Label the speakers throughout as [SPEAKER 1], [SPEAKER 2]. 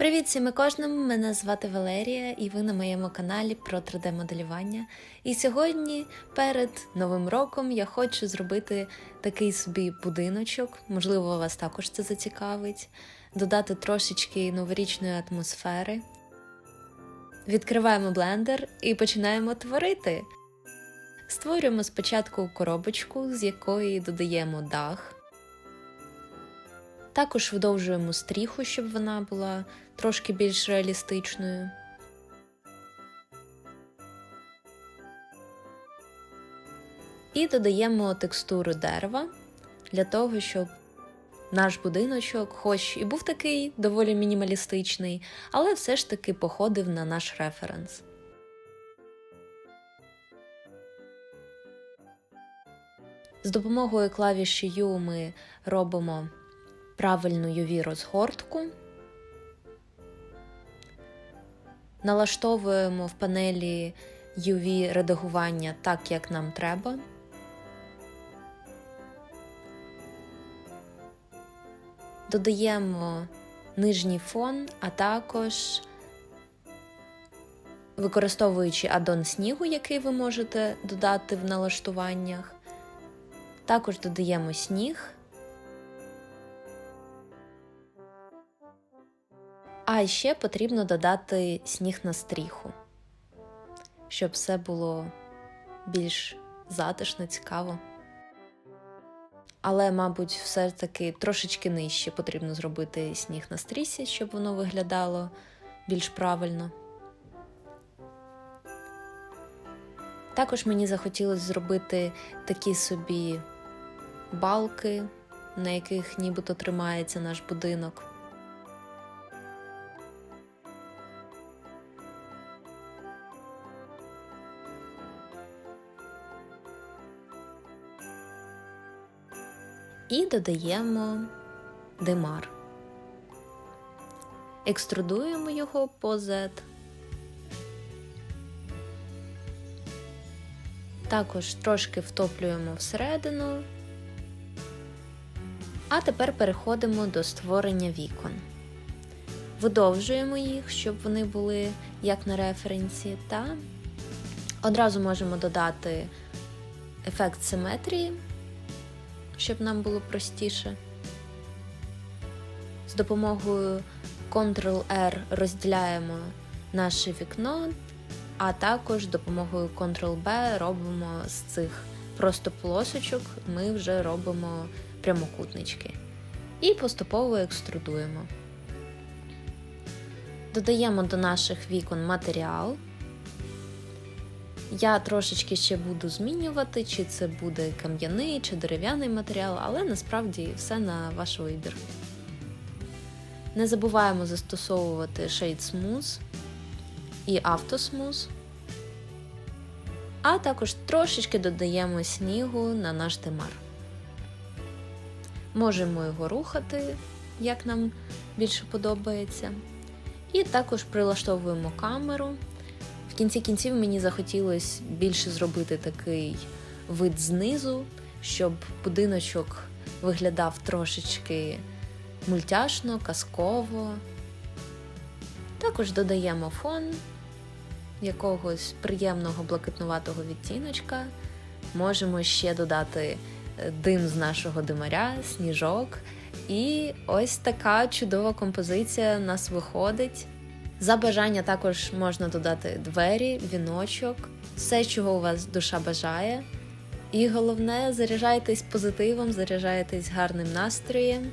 [SPEAKER 1] Привіт всім і кожному! Мене звати Валерія, і ви на моєму каналі про 3D-моделювання. І сьогодні, перед новим роком, я хочу зробити такий собі будиночок. Можливо, вас також це зацікавить, додати трошечки новорічної атмосфери. Відкриваємо блендер і починаємо творити. Створюємо спочатку коробочку, з якої додаємо дах. Також видовжуємо стріху, щоб вона була трошки більш реалістичною. І додаємо текстуру дерева для того, щоб наш будиночок, хоч і був такий доволі мінімалістичний, але все ж таки походив на наш референс. З допомогою клавіші U ми робимо правильну UV розгортку. Налаштовуємо в панелі UV редагування так, як нам треба. Додаємо нижній фон, а також використовуючи аддон снігу, який ви можете додати в налаштуваннях. Також додаємо сніг. А ще потрібно додати сніг на стріху, щоб все було більш затишно, цікаво. Але, мабуть, все-таки трошечки нижче потрібно зробити сніг на стрісі, щоб воно виглядало більш правильно. Також мені захотілося зробити такі собі балки, на яких нібито тримається наш будинок. І додаємо димар. Екструдуємо його по Z. Також трошки втоплюємо всередину. А тепер переходимо до створення вікон. Видовжуємо їх, щоб вони були як на референсі, та одразу можемо додати ефект симетрії, щоб нам було простіше. З допомогою Ctrl-R розділяємо наше вікно, а також допомогою Ctrl-B робимо з цих просто полосочок, ми вже робимо прямокутнички. І поступово екструдуємо. Додаємо до наших вікон матеріал. Я трошечки ще буду змінювати, чи це буде кам'яний чи дерев'яний матеріал, але насправді все на ваш вибір. Не забуваємо застосовувати Shade Smooth і Auto Smooth. А також трошечки додаємо снігу на наш димар. Можемо його рухати, як нам більше подобається. І також прилаштовуємо камеру. Кінці кінців мені захотілося більше зробити такий вид знизу, щоб будиночок виглядав трошечки мультяшно, казково. Також додаємо фон якогось приємного блакитнуватого відтіночка. Можемо ще додати дим з нашого димаря, сніжок. І ось така чудова композиція нас виходить. За бажання також можна додати двері, віночок, все, чого у вас душа бажає. І головне, заряджайтесь позитивом, заряджайтесь гарним настроєм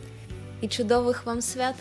[SPEAKER 1] і чудових вам свят!